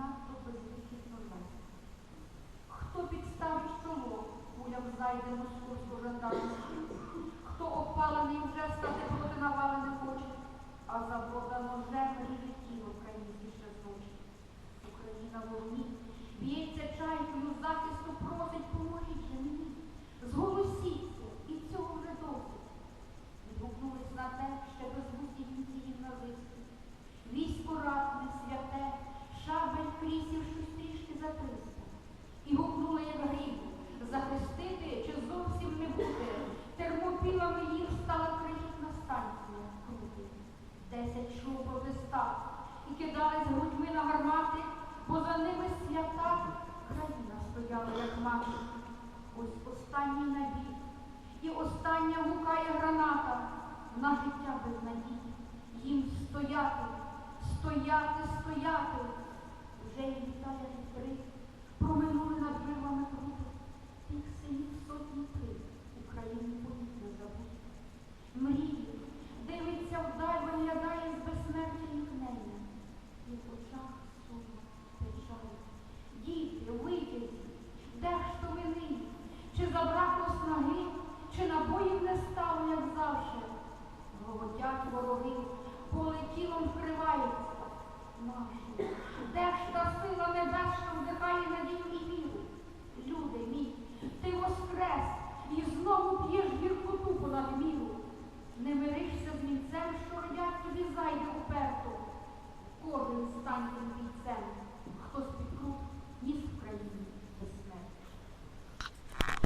надто безвихідно лезо. Хто підставить чоло, кулям зайде московську десять шлюбо Христа і кидали з грудьми на гармати, бо за ними свята країна стояла, як мати. Ось останній набій і остання гукає граната на життя без надії. Їм стояти, стояти, стояти, вже їм стане. став, як завжди, Голодять вороги, коли тілом вкривається нашим. Де ж та сила небесна вдихає надію?